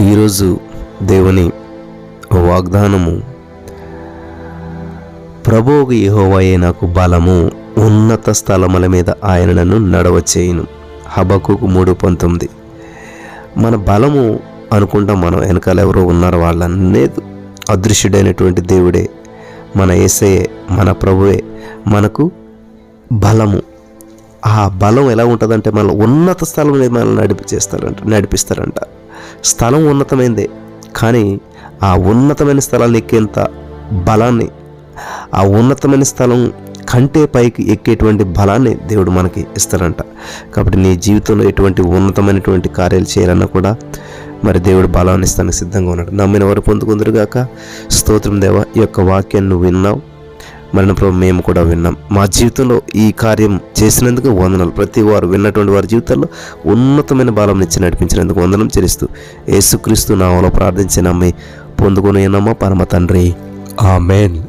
ఈరోజు దేవుని వాగ్దానము. ప్రభువుకు యెహోవాయే నాకు బలము ఉన్నత స్థలముల మీద ఆయన నన్ను నడవచేయును. హబకుకు మూడు పంతొమ్మిది. మన బలము అనుకుంటాం మనం వెనకాల ఎవరో ఉన్నారు వాళ్ళని లేదు అదృశ్యుడైనటువంటి దేవుడే మన ఏసయే మన ప్రభువే మనకు బలము. ఆ బలం ఎలా ఉంటుందంటే మన ఉన్నత స్థలం మీద మనల్ని నడిపి చేస్తారంట నడిపిస్తారంట. స్థలం ఉన్నతమైందే కానీ ఆ ఉన్నతమైన స్థలాన్ని ఎక్కేంత బలాన్ని ఆ ఉన్నతమైన స్థలం కంటే పైకి ఎక్కేటువంటి బలాన్ని దేవుడు మనకి ఇస్తారంట కాబట్టి నీ జీవితంలో ఎటువంటి ఉన్నతమైనటువంటి కార్యాలు చేయాలన్నా కూడా మరి దేవుడు బలాన్ని ఇస్తానికి సిద్ధంగా ఉన్నాడు. నమ్మిన వారు పొందుకుందరుగాక. స్తోత్రం దేవ ఈ యొక్క వాక్యాన్ని నువ్వు విన్నావు. మరణ ప్రభు మేము కూడా విన్నాం. మా జీవితంలో ఈ కార్యం చేసినందుకు వందనాలు. ప్రతి వారు విన్నటువంటి వారి జీవితాల్లో ఉన్నతమైన బలం ఇచ్చి నడిపించినందుకు వందనం చెల్లిస్తూ యేసుక్రీస్తు నామలో ప్రార్థించి నమ్మి పొందుకుని నమ్మ పరమ తండ్రి. ఆమెన్.